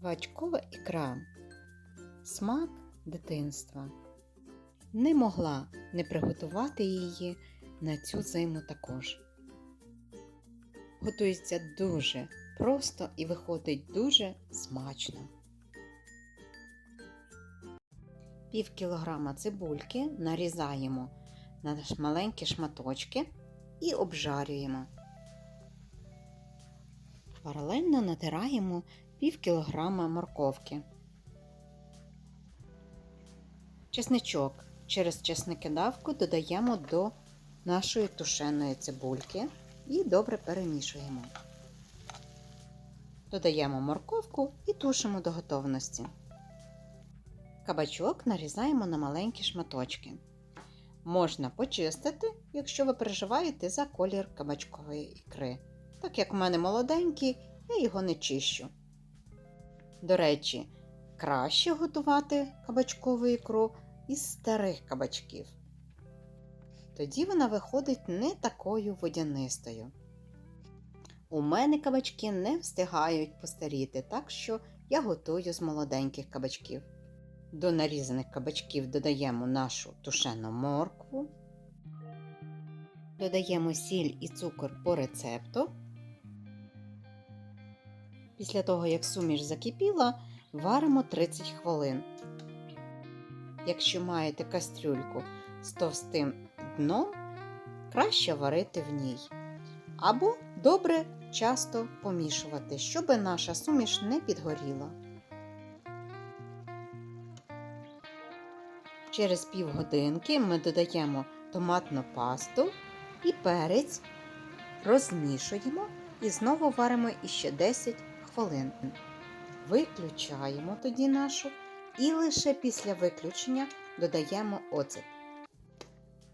Кабачкова ікра. Смак дитинства. Не могла не приготувати її на цю зиму також. Готується дуже просто і виходить дуже смачно. Пів кілограма цибульки нарізаємо на маленькі шматочки і обжарюємо. Паралельно натираємо пів кілограма морковки. Чесничок через чесникидавку додаємо до нашої тушеної цибульки і добре перемішуємо. Додаємо морковку і тушимо до готовності. Кабачок нарізаємо на маленькі шматочки. Можна почистити, якщо ви переживаєте за колір кабачкової ікри. Так як в мене молоденький, я його не чищу. До речі, краще готувати кабачкову ікру із старих кабачків. Тоді вона виходить не такою водянистою. У мене кабачки не встигають постаріти, так що я готую з молоденьких кабачків. До нарізаних кабачків додаємо нашу тушену моркву, додаємо сіль і цукор по рецепту. Після того, як суміш закипіла, варимо 30 хвилин. Якщо маєте кастрюльку з товстим дном, краще варити в ній. Або добре часто помішувати, щоб наша суміш не підгоріла. Через півгодинки ми додаємо томатну пасту і перець, розмішуємо і знову варимо іще 10 хвилин. Виключаємо тоді нашу і лише після виключення додаємо оцет.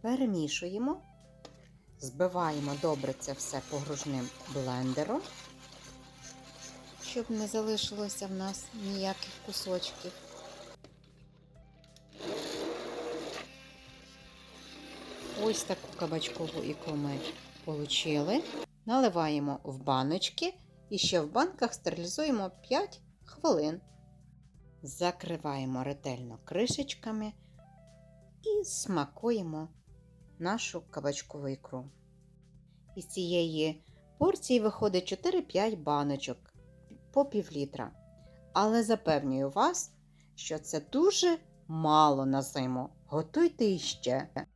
Перемішуємо, збиваємо добре це все погружним блендером, щоб не залишилося в нас ніяких кусочків. Ось таку кабачкову ікру ми отримали. Наливаємо в баночки і ще в банках стерилізуємо 5 хвилин. Закриваємо ретельно кришечками і смакуємо нашу кабачкову ікру. Із цієї порції виходить 4-5 баночок по пів літра. Але запевнюю вас, що це дуже мало на зиму. Готуйте іще.